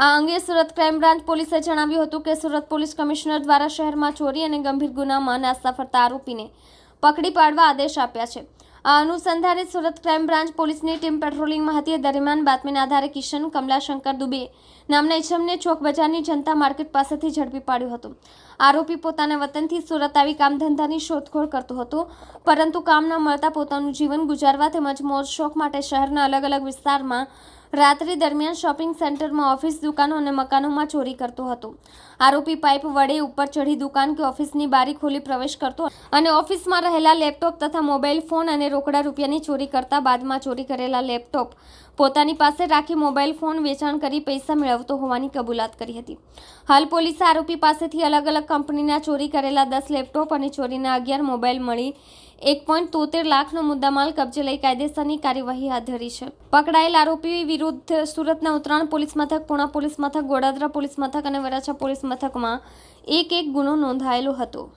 આ અંગે Surat crime branch પોલીસે જણાવ્યું હતું કે સુરત પોલીસ કમિશનર દ્વારા શહેરમાં ચોરી અને ગંભીર ગુનામાં નાસ્તા ફરતા આરોપીને પકડી પાડવા આદેશ આપ્યા છે. આ અનુસંધાને સુરત ક્રાઇમ બ્રાન્ચ પોલીસની ટીમ પેટ્રોલિંગમાં હતી. દરમિયાન બાતમીના આધારે કિશન કમલાશંકર દુબે નામના ઇસમને ચોક બજારની જનતા માર્કેટ પાસેથી ઝડપી પાડ્યો હતો. આરોપી પોતાના વતનથી સુરત આવી કામ ધંધાની શોધખોળ કરતો હતો, પરંતુ કામ ન મળતા પોતાનું જીવન ગુજારવા તેમજ મોજ શોખ માટે શહેરના અલગ અલગ વિસ્તારમાં રાત્રિ દરમિયાન શોપિંગ સેન્ટરમાં ઓફિસ દુકાનો અને મકાનોમાં ચોરી કરતો હતો. આરોપી પાઇપ વડે ઉપર ચઢી દુકાન કે ઓફિસની બારી ખોલી પ્રવેશ કરતો અને ઓફિસમાં રહેલા લેપટોપ તથા મોબાઈલ ફોન અને રોકડા રૂપિયાની ચોરી કરતા બાદમાં ચોરી કરેલા લેપટોપ પોતાની પાસે રાખી મોબાઈલ ફોન વેચાણ કરી પૈસા મેળવતો હોવાની કબૂલાત કરી હતી. હાલ પોલીસે આરોપી પાસેથી અલગ અલગ કંપનીના ચોરી કરેલા દસ લેપટોપ અને ચોરીના અગિયાર મોબાઈલ મળી એક પોઈન્ટ તોતેર લાખનો મુદ્દામાલ કબજે લઈ કાયદેસરની કાર્યવાહી હાથ ધરી છે. પકડાયેલ આરોપી વિરુદ્ધ સુરતના ઉત્તરાયણ પોલીસ મથક, પુણા પોલીસ મથક, ગોડાદરા પોલીસ મથક અને વરાછા પોલીસ મથકમાં એક એક ગુનો નોંધાયેલો હતો.